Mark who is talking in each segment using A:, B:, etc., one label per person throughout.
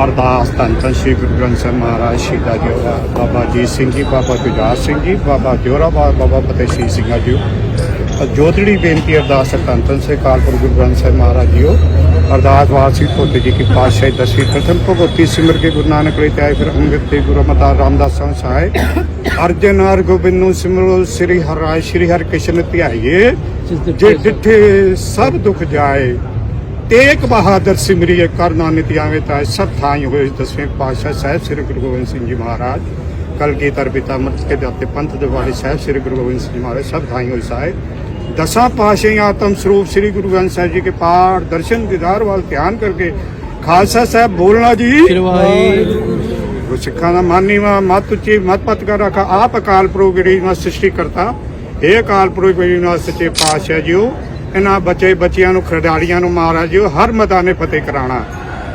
A: ਅਰਦਾਸ ਧੰਨ ਧੰਨ ਸ੍ਰੀ ਗੁਰੂ ਗ੍ਰੰਥ ਸਾਹਿਬ ਮਹਾਰਾਜ ਜੀ ਦਾ ਬਾਬਾ ਜੀ ਸਿੰਘ ਜੀ ਬਾਬਾ ਜੁਝਾਰ ਸਿੰਘ ਜੀ ਬਾਬਾ ਜੋਰਾਵਰ ਬਾਬਾ ਫਤਿਹ ਸਿੰਘ ਸਿੰਘਾ ਜੀ ਜੋਤੜੀ ਬੇਨਤੀ ਅਰਦਾਸ ਧੰਨ ਧੰਨ ਸੇ ਕਾਲਪੁਰ ਗੁਰੂ ਗ੍ਰੰਥ ਸਾਹਿਬ ਮਹਾਰਾਜ ਜੀਓ। ਅਰਦਾਸ ਵਾਸੀ ਧੋਤੇ ਜੀ ਕੀ ਪਾਤਸ਼ਾਹੀ ਦਸਵੀਂ ਪ੍ਰਥਮ ਭਗਵਤੀ ਸਿਮਰ ਕੇ ਗੁਰੂ ਨਾਨਕ ਲਈ ਤੇ ਆਏ ਫਿਰ ਅੰਗਦ ਤੇ ਗੁਰੂ ਮਤਾ ਰਾਮਦਾਸ ਸਹਾਇ ਅਰਜਨ ਹਰ ਗੋਬਿੰਦ ਨੂੰ ਸਿਮਰੋ ਸ੍ਰੀ ਹਰਿ ਸ੍ਰੀ ਹਰਿ ਕ੍ਰਿਸ਼ਨ ਧਿਆਈਏ। ਜੇ ਡਿਠੇ ਸਭ ਦੁੱਖ ਜਾਏ ਤੇਗ ਬਹਾਦਰ ਸਿਮਰੀਏ ਕਰ ਨਾਨਕ ਆਵੇ ਤਾਂ ਸਭ ਥਾਈ ਹੋਏ ਦਸਵੇਂ ਪਾਤਸ਼ਾਹ ਸਾਹਿਬ ਸ੍ਰੀ ਗੁਰੂ ਗੋਬਿੰਦ ਸਿੰਘ ਜੀ ਮਹਾਰਾਜ ਕਲਗੀਧਰ ਪਿਤਾ ਮਤ ਕੇ ਦਾਤੇ ਪੰਥ ਦੇ ਵਾਲੇ ਸਾਹਿਬ ਸ੍ਰੀ ਗੁਰੂ ਗੋਬਿੰਦ ਸਿੰਘ ਜੀ ਮਹਾਰਾਜ ਸਭ ਥਾਈ ਹੋਏ ਸਾਹਿਬ ਦਸਾਂ ਪਾਸ਼ੇ ਆਤਮ ਸਰੂਪ ਸ੍ਰੀ ਗੁਰੂ ਗ੍ਰੰਥ ਸਾਹਿਬ ਜੀ ਕੇ ਪਾਠ ਦਰਸ਼ਨ ਦੀਦਾਰ ਵੱਲ ਧਿਆਨ ਕਰਕੇ ਖਾਲਸਾ ਸਾਹਿਬ ਬੋਲਣਾ ਜੀ। ਗੁਰੂ ਸਿੱਖਾਂ ਦਾ ਮਾਨੀਵਾ ਮਤ ਉੱਚੀ ਮਤ ਪਤ ਕਰ ਰੱਖਾ। ਆਪ ਅਕਾਲ ਪੁਰਖ ਜਿਹੜੀ ਨਾ ਸ੍ਰਿਸ਼ਟੀ ਕਰਤਾ ਇਹ ਅਕਾਲ ਪੁਰਖ ਜਿਹੜੀ ਨਾ ਸੱਚੇ ਪਾਤਸ਼ਾਹ ਜੀਓ। ਇਹਨਾਂ ਬੱਚੇ ਬੱਚਿਆਂ ਨੂੰ, ਖਿਡਾਰੀਆਂ ਨੂੰ ਮਹਾਰਾਜ ਜੀਓ ਹਰ ਮੈਦਾਨੇ ਫਤਿਹ ਕਰਾਣਾ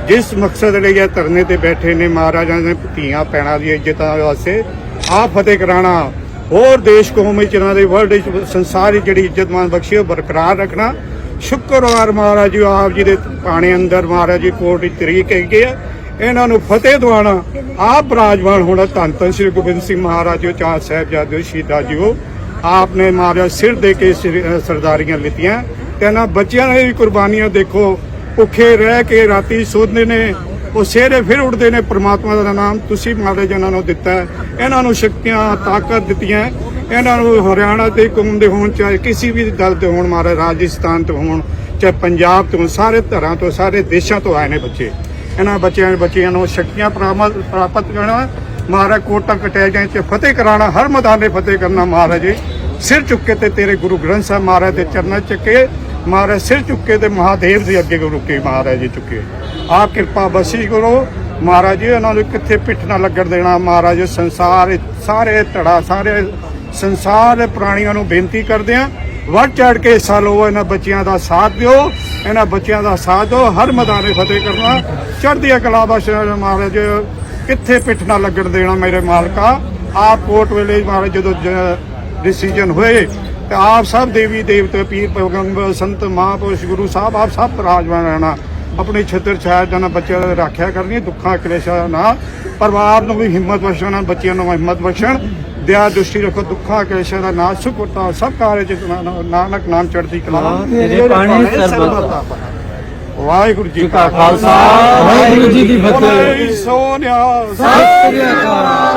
A: ਜਿਸ ਮਕਸਦ ਲਈ ਇਹ ਧਰਨੇ ਤੇ ਬੈਠੇ ਨੇ ਮਹਾਰਾਜਾਂ ਨੇ ਧੀਆਂ ਪੈਣਾ ਦੀ ਇੱਜ਼ਤਾਂ ਵਾਸਤੇ, ਆਪ ਫਤਿਹ ਕਰਾਣਾ ਹੋਰ ਦੇਸ਼ ਕੌਮ ਵਿੱਚ ਇਹਨਾਂ ਦੇ ਵਰਲਡ ਸੰਸਾਰ ਵਿੱਚ ਜਿਹੜੀ ਇੱਜ਼ਤਮਾਨ ਬਖਸ਼ੀ ਉਹ ਬਰਕਰਾਰ ਰੱਖਣਾ। ਸ਼ੁੱਕਰਵਾਰ ਮਹਾਰਾਜ ਜੀ, ਆਪ ਜੀ ਦੇ ਪਾਣੇ ਅੰਦਰ ਮਹਾਰਾਜ ਜੀ ਕੋਰਟ ਦੀ ਤਰੀਕ ਹੈਗੀ ਆ, ਇਹਨਾਂ ਨੂੰ ਫਤਿਹ ਦਵਾਣਾ ਆਪ ਰਾਜਵਾਨ ਹੋਣਾ ਧੰਨ ਧੰਨ ਸ੍ਰੀ ਗੋਬਿੰਦ ਸਿੰਘ ਮਹਾਰਾਜ ਜੀ, ਚਾਰ ਸਾਹਿਬਜ਼ਾਦੇ ਸ਼ਹੀਦਾਂ ਜੀਓ। ਆਪ ਨੇ ਮਹਾਰਾਜ ਸਿਰ ਦੇ ਕੇ ਸ੍ਰੀ- ਸਰਦਾਰੀਆਂ ਲਿੱਤੀਆਂ। ਤੇ ਇਹਨਾਂ ਬੱਚਿਆਂ ਨੇ ਵੀ ਕੁਰਬਾਨੀਆਂ ਦੇਖੋ, ਭੁੱਖੇ ਰਹਿ ਕੇ ਰਾਤੀ ਸੋਧਦੇ ਨੇ, ਉਹ ਸਵੇਰੇ ਫਿਰ ਉੱਠਦੇ ਨੇ, ਪ੍ਰਮਾਤਮਾ ਦਾ ਨਾਮ ਤੁਸੀਂ ਮਹਾਰਾਜ ਇਹਨਾਂ ਨੂੰ ਦਿੱਤਾ ਇਹਨਾਂ ਨੂੰ ਸ਼ਕਤੀਆਂ, ਤਾਕਤ ਦਿੱਤੀਆਂ ਇਹਨਾਂ ਨੂੰ ਹਰਿਆਣਾ ਤੇ ਕੌਮ ਦੇ ਹੋਣ ਚਾਹੇ ਕਿਸੇ ਵੀ ਦਲ 'ਤੇ ਹੋਣ, ਮਹਾਰਾਜ ਰਾਜਸਥਾਨ ਤੋਂ ਹੋਣ, ਚਾਹੇ ਪੰਜਾਬ ਤੋਂ ਸਾਰੇ ਧਰਾਂ ਤੋਂ, ਸਾਰੇ ਦੇਸ਼ਾਂ ਤੋਂ ਆਏ ਨੇ ਬੱਚੇ। ਇਹਨਾਂ ਬੱਚਿਆਂ ਬੱਚਿਆਂ ਨੂੰ ਸ਼ਕਤੀਆਂ ਪ੍ਰਾਪਤ ਕਰਨਾ ਮਹਾਰਾਜ ਕੋਟਾ ਕਟਿਆਜਾਂ ਚ ਫਤਿਹ ਕਰਾਣਾ ਹਰ ਮੈਦਾਨੇ ਫਤਿਹ ਕਰਨਾ ਮਹਾਰਾਜ ਜੀ। ਸਿਰ ਚੁੱਕੇ ਤੇ ਤੇਰੇ ਗੁਰੂ ਗ੍ਰੰਥ ਸਾਹਿਬ ਮਹਾਰਾਜ ਦੇ ਚਰਨਾਂ 'ਚ ਚੱਕੇ। ਮਹਾਰਾਜ ਸਿਰ ਚੁੱਕੇ ਤੇ ਮਹਾਦੇਵ ਦੇ ਅੱਗੇ ਰੁਕੇ ਮਹਾਰਾਜ ਜੀ ਚੁੱਕੇ। ਆਪ ਕਿਰਪਾ ਬਸੀ ਕਰੋ। ਮਹਾਰਾਜ ਜੀ, ਉਹਨਾਂ ਨੂੰ ਕਿੱਥੇ ਪਿੱਠ ਨਾ ਲੱਗਣ ਦੇਣਾ। ਮਹਾਰਾਜ ਸੰਸਾਰ, ਸਾਰੇ ਧੜਾ, ਸਾਰੇ ਸੰਸਾਰ ਦੇ ਪ੍ਰਾਣੀਆਂ ਨੂੰ ਬੇਨਤੀ ਕਰਦੇ ਆ ਵੱਧ ਚੜ ਕੇ ਹਿੱਸਾ ਲਓ ਇਹਨਾਂ ਬੱਚਿਆਂ ਦਾ ਸਾਥ ਦਿਓ। ਇਹਨਾਂ ਬੱਚਿਆਂ ਦਾ ਸਾਥ ਦਿਓ। ਹਰ ਮੈਦਾਨੇ ਫਤਿਹ ਕਰਨਾ। ਚੜ੍ਹਦੀ ਕਲਾ ਬਖਸ਼ਣਾ ਮਹਾਰਾਜ। ਕਿੱਥੇ ਪਿੱਠ ਨਾ ਲੱਗਣ ਦੇਣਾ ਮੇਰੇ ਮਾਲਕਾ? ਆਪ ਕੋਟ ਵੇਲੇ ਮਹਾਰਾਜ ਜਦੋਂ ਡਿਸੀਜਨ ਹੋਏ ਤੇ ਆਪ ਸਭ ਦੇਵੀ ਦੇਵਤੇ ਪੀਰ ਪੈਗੰਬਰ ਸੰਤ ਮਹਾਂਪੁਰਸ਼ ਗੁਰੂ ਸਾਹਿਬ ਆਪ ਸਭ ਪਰਾਜਵਾਨ ਰਹਿਣਾ। ਆਪਣੀ ਛਤਰ ਛਾਇਆ ਜਨਾ ਬੱਚਿਆਂ ਦੀ ਰੱਖਿਆ ਕਰਨੀ ਦੁੱਖਾਂ ਕਲੇਸ਼ਾਂ ਨਾ। ਪਰਿਵਾਰ ਨੂੰ ਵੀ ਹਿੰਮਤ ਬਖਸ਼ਣਾ ਬੱਚਿਆਂ ਨੂੰ ਹਿੰਮਤ ਬਖਸ਼ਣ। ਦਇਆ ਦ੍ਰਿਸ਼ਟੀ ਰੱਖੋ ਦੁੱਖਾਂ ਕਲੇਸ਼ਾਂ ਦਾ ਨਾਸ਼ ਸੁਖਤਾ ਸਭ ਕਾਰਜ ਨਾਨਕ ਨਾਮ ਚੜ੍ਹਦੀ ਕਲਾ।
B: ਸਰਬੱਤ
A: ਵਾਹਿਗੁਰੂ ਜੀ ਕਾ
B: ਖਾਲਸਾ ਵਾਹਿਗੁਰੂ ਜੀ ਕੀ ਫਤਿਹ।
A: ਸੋਨਿਆ
B: ਸਤਿ ਸ੍ਰੀ ਅਕਾਲ।